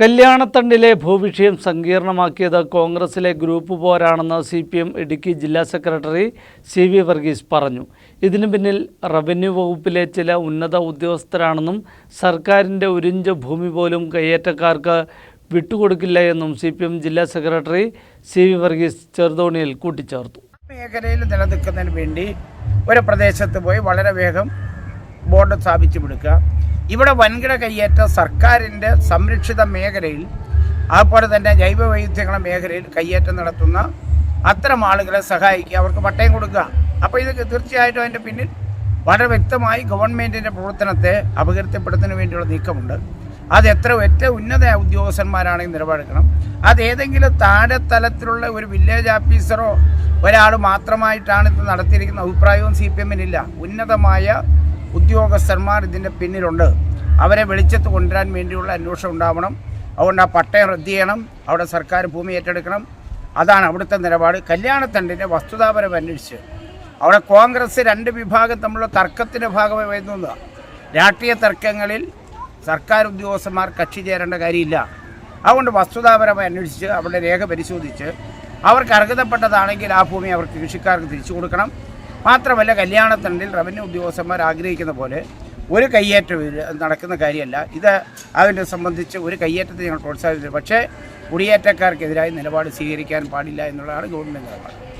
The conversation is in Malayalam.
കല്യാണത്തണ്ടിലെ ഭൂവിഷയം സങ്കീർണമാക്കിയത് കോൺഗ്രസിലെ ഗ്രൂപ്പ് പോരാണെന്ന് സി പി എം ഇടുക്കി ജില്ലാ സെക്രട്ടറി സി വി വർഗീസ് പറഞ്ഞു. ഇതിനു പിന്നിൽ റവന്യൂ വകുപ്പിലെ ചില ഉന്നത ഉദ്യോഗസ്ഥരാണെന്നും സർക്കാരിന്റെ ഉരിഞ്ച ഭൂമി പോലും കയ്യേറ്റക്കാർക്ക് വിട്ടുകൊടുക്കില്ല എന്നും സി പി എം ജില്ലാ സെക്രട്ടറി സി വി വർഗീസ് ചെറുതോണിയിൽ കൂട്ടിച്ചേർത്തു. മേഖലയിൽ നിലനിൽക്കുന്നതിന് വേണ്ടി ഒരു പ്രദേശത്ത് പോയി വളരെ വേഗം ബോർഡ് സ്ഥാപിച്ചു കൊടുക്കുക. ഇവിടെ വൻകിട കയ്യേറ്റം സർക്കാരിന്റെ സംരക്ഷിത മേഖലയിൽ അതുപോലെ തന്നെ ജൈവ മേഖലയിൽ കയ്യേറ്റം നടത്തുന്ന അത്തരം ആളുകളെ സഹായിക്കുക അവർക്ക് പട്ടയം കൊടുക്കുക. അപ്പോൾ ഇത് തീർച്ചയായിട്ടും അതിന്റെ പിന്നിൽ വളരെ വ്യക്തമായി ഗവൺമെന്റിന്റെ പ്രവർത്തനത്തെ അപകീർത്തിപ്പെടുത്തുന്നതിന് വേണ്ടിയുള്ള നീക്കമുണ്ട്. അത് എത്ര ഏറ്റവും ഉന്നത ഉദ്യോഗസ്ഥന്മാരാണെങ്കിൽ നിലപാടെടുക്കണം. അത് ഏതെങ്കിലും താഴെ തലത്തിലുള്ള ഒരു വില്ലേജ് ഓഫീസറോ ഒരാൾ മാത്രമായിട്ടാണ് ഇത് നടത്തിയിരിക്കുന്ന അഭിപ്രായവും സി പി എമ്മിനില്ല. ഉന്നതമായ ഉദ്യോഗസ്ഥന്മാർ ഇതിന്റെ പിന്നിലുണ്ട്. അവരെ വെളിച്ചത്ത് കൊണ്ടുവരാൻ വേണ്ടിയുള്ള അന്വേഷണം ഉണ്ടാവണം. അതുകൊണ്ട് ആ പട്ടയം റദ്ദ് ചെയ്യണം. അവിടെ സർക്കാർ ഭൂമി ഏറ്റെടുക്കണം. അതാണ് അവിടുത്തെ നിലപാട്. കല്യാണത്തണ്ടിന്റെ വസ്തുതാപരം അന്വേഷിച്ച്. അവിടെ കോൺഗ്രസ് രണ്ട് വിഭാഗം തമ്മിലുള്ള തർക്കത്തിന്റെ ഭാഗമായി വരുന്നതാണ് രാഷ്ട്രീയ തർക്കങ്ങളിൽ സർക്കാർ ഉദ്യോഗസ്ഥന്മാർ കക്ഷി ചേരേണ്ട കാര്യമില്ല. അതുകൊണ്ട് വസ്തുതാപരമായി അന്വേഷിച്ച് അവരുടെ രേഖ പരിശോധിച്ച് അവർക്ക് അർഹതപ്പെട്ടതാണെങ്കിൽ ആ ഭൂമി അവർക്ക് കൃഷിക്കാർക്ക് തിരിച്ചു കൊടുക്കണം. മാത്രമല്ല കല്യാണത്തണ്ടിൽ റവന്യൂ ഉദ്യോഗസ്ഥന്മാർ ആഗ്രഹിക്കുന്ന പോലെ ഒരു കയ്യേറ്റം ഇത് നടക്കുന്ന കാര്യമല്ല. ഇത് അതിനെ സംബന്ധിച്ച് ഒരു കയ്യേറ്റത്തെ ഞങ്ങൾ പ്രോത്സാഹിപ്പിച്ചു. പക്ഷേ കുടിയേറ്റക്കാർക്കെതിരായി നിലപാട് സ്വീകരിക്കാൻ പാടില്ല എന്നുള്ളതാണ് ഗവൺമെന്റ് നിലപാട്.